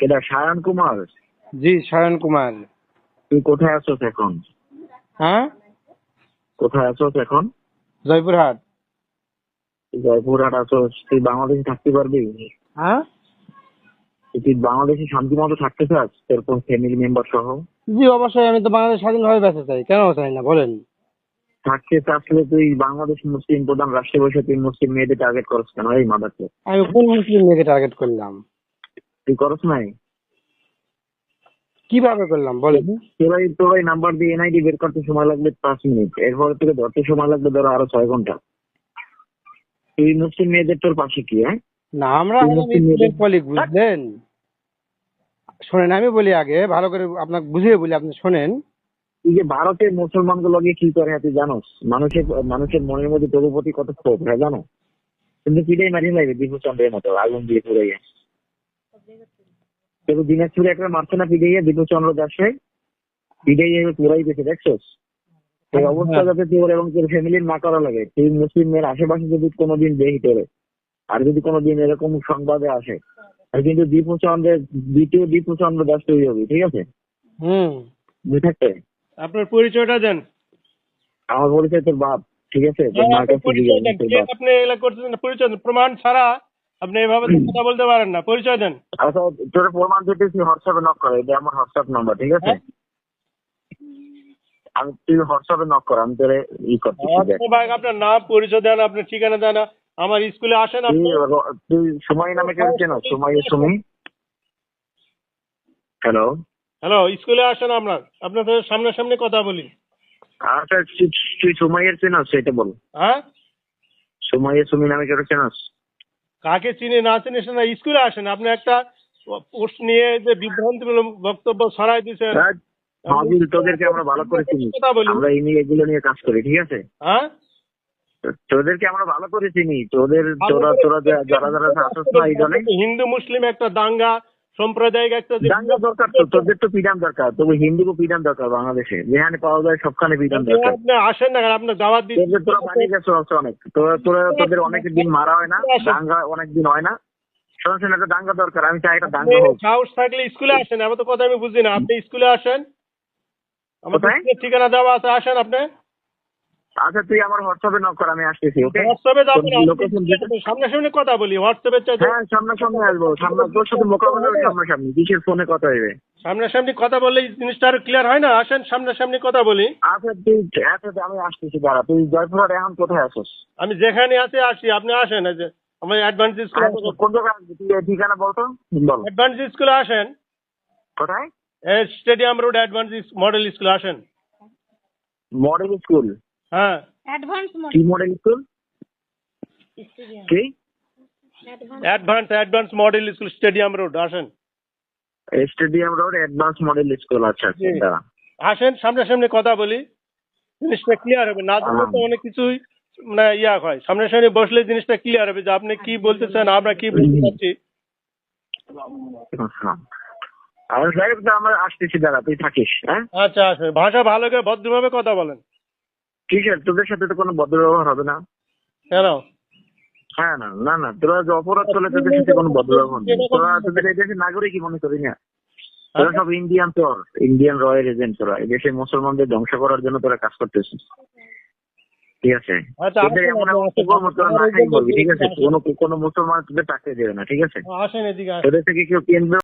এটা সায়ন কুমার? জি সায়ন কুমার। তুই কোথায় আছোস এখন? হ্যাঁ? কোথায় আছোস এখন? জয়পুরহাট। জয়পুরহাট আছোস তুই বাংলাদেশে থাকতে পারবি? হ্যাঁ? তুই বাংলাদেশে শান্তি মতো থাকতে চাস? তোর কোন ফ্যামিলি মেম্বার সহ? জি অবশ্যই। আমি তো বাংলাদেশ স্বাধীন স্বাধীনভাবে বেঁচে চাই। কেন চাই না? বলেন। থাকতে চাচ্ছিলে তুই বাংলাদেশ মুসলিম প্রধান রাষ্ট্রে বসে তুই মুসলিম মেয়েদের টার্গেট করছ কেন? এই মাদারকে আমি কোন মুসলিম মেয়েকে টার্গেট করলাম? তুই করস নাই? কীভাবে করলাম? বলেন। তোরাই তোরাই নাম্বার দিয়ে এনআইডি বের করতে সময় লাগবে পাঁচ মিনিট। এরপরে তোকে ধরতে সময় লাগবে ধরো আরও ছয় ঘণ্টা। তুই মুসলিম মেয়েদের তোর পাশে কি হ্যাঁ? না আমরা কলিগ বুঝলেন? শোনেন আমি বলি আগে ভালো করে আপনাকে বুঝিয়ে বলি আপনি শোনেন। তুই যে ভারতের মুসলমানগুলো কি করে হ্যাঁ তুই জানোস? মানুষের মানুষের মনের মধ্যে তোর প্রতি কত ক্ষোভ হ্যাঁ জানো? কিন্তু পিটাই মারিয়ে লাগবে দীপু চন্দ্রের মতো আগুন দিয়ে পুরাইয়া তোর দিনাজপুরে একটা মারছে না পিটাইয়া দীপু চন্দ্র দাসে পিটাইয়া পুরাই দিয়েছে দেখছোস? এই অবস্থা যাতে তোর এবং তোর ফ্যামিলির না করা লাগে। তুই মুসলিম মেয়ের আশেপাশে যদি কোনোদিন দেখি তোরে আর যদি কোনোদিন এরকম সংবাদে আসে আর কিন্তু দীপু চন্দ্রের দ্বিতীয় দীপু চন্দ্র দাস তৈরি হবে ঠিক আছে? হুম। বুঝতে আপনার পরিচয়টা দেন। আমার পরিচয় তোর বাপ ঠিক আছে? হ্যাঁ, আপনি এগুলা করতেছেন? পরিচয় প্রমাণ ছাড়া আপনি এভাবে কথা বলতে পারেন না। পরিচয় দেন। আচ্ছা তোর প্রমাণ দিতেছি হোয়াটসঅ্যাপে নক করে। এটা আমার হোয়াটসঅ্যাপ নাম্বার ঠিক আছে? হ্যাঁ। আমি তুই হোয়াটসঅ্যাপে নক কর আমি তোরে ই করতেছি দেখ। ভাই আপনার নাম পরিচয় দেন আপনার ঠিকানা দেন। আমার স্কুলে আসেন আপনি। তুই সময় নামে কেউ চেনো? সময় সুমি? হ্যালো হ্যালো স্কুলে আসেন আপনার। আপনার সাথে সামনাসামনি কথা বলি। আচ্ছা তুই- সময়ের চেনস সেটা বল। হ্যাঁ? সময়ের সুমি নামে কেউ চেনস? কাকে চিনে না চিনে সেটা স্কুলে আসেন। আপনি একটা পোস্ট নিয়ে যে বিভ্রান্তিমূলক বক্তব্য ছড়াই দিচ্ছেন তোদেরকে আমরা ভালো করে চিনি। আমরা এই নিয়ে এগুলো নিয়ে কাজ করি ঠিক আছে? হ্যাঁ? তোদেরকে আমরা ভালো করে চিনি। তোদের তোরা তোরা যারা যারা আসছ না এই হিন্দু মুসলিম একটা দাঙ্গা সাম্প্রদায়িক একটা দাঙ্গা দরকার তো তোদের তো পিডান দরকার তবে হিন্দুকে পিডান দরকার বাংলাদেশে। যেখানে পাওয়া যায় সবখানে পিডান দরকার। আপনি আসেন না আপনার দাওয়াত তোদের তোরা বানিয়ে গেছো অনেক। তোরা তোরা তোদের অনেক দিন মারা হয় না দাঙ্গা অনেক দিন হয় না। একটা দাঙ্গা দরকার আমি চাই একটা দাঙ্গা হোক। সাহস থাকলে স্কুলে আসেন এবার তো কথা আমি বুঝি না। আপনি স্কুলে আসেন। আমার ঠিকানা দেওয়া আছে আসেন আপনি। আচ্ছা তুই আমার হোয়াটসঅ্যাপে নক কর আমি আসতেছি ওকে হোয়াটসঅ্যাপে লোকেশন দিতে সামনাসামনি কথা বলি হোয়াটসঅ্যাপে চাইতে হ্যাঁ সামনাসামনি আসব সামনে তোর সাথে মোকাবেলা হবে সামনাসামনি কিসের ফোনে কথা হইবে। সামনাসামনি কথা বললে জিনিসটা আরও ক্লিয়ার হয় না? আসেন সামনাসামনি কথা বলি। আচ্ছা তুই আচ্ছা আমি আসতেছি দাঁড়া তুই জয়পুরহাট এখন কোথায় আছিস? আমি যেখানে আছি আসি আপনি আসেন এই যে আমার অ্যাডভান্স স্কুলে আচ্ছা, কোন জায়গায় আসবি? তুই ঠিকানা বলতো বল। অ্যাডভান্স স্কুলে আসেন। কোথায়? স্টেডিয়াম রোড অ্যাডভান্স মডেল স্কুলে আসেন। মডেল স্কুল হ্যাঁ। অ্যাডভান্স কি মডেল স্কুল কি? Advance advance model school stadium road আসেন। Stadium road advance model school আচ্ছা কথা বলি। জিনিসটা ক্লিয়ার হবে। না জানলে তো অনেক কিছুই মানে ইয়া হয়। সামনাসামনি বসলে জিনিসটা ক্লিয়ার হবে যে আপনি কি বলতেছেন আমরা কি বলতে চাচ্ছি। আচ্ছা। আর সাহেব তো আমরা আসতেছি দাঁড়া তুই থাকিস হ্যাঁ? আচ্ছা আচ্ছা ভাষা ভালো করে ভদ্রভাবে কথা বলেন। ঠিক আছে তোদের সাথে তো কোনো ভদ্র ব্যবহার হবে না। কেন? হ্যাঁ না না না তোরা যে অপরাধ চলে তোদের সাথে কোনো ভদ্র ব্যবহার নেই তোরা তোদের এই দেশের নাগরিকই মনে করি না। তোরা সব ইন্ডিয়ান তোর ইন্ডিয়ান রয়্যাল এজেন্ট তোরা এই দেশে মুসলমানদের ধ্বংস করার জন্য তোরা কাজ করতেছিস। ঠিক আছে? আচ্ছা, তোদের এমন এমন আসেন, কর্ম না খাই বলবি ঠিক আছে? কোনো কোনো মুসলমান তোদের টাকা দেবে না ঠিক আছে? তোদের থেকে কেউ কেন্দ্র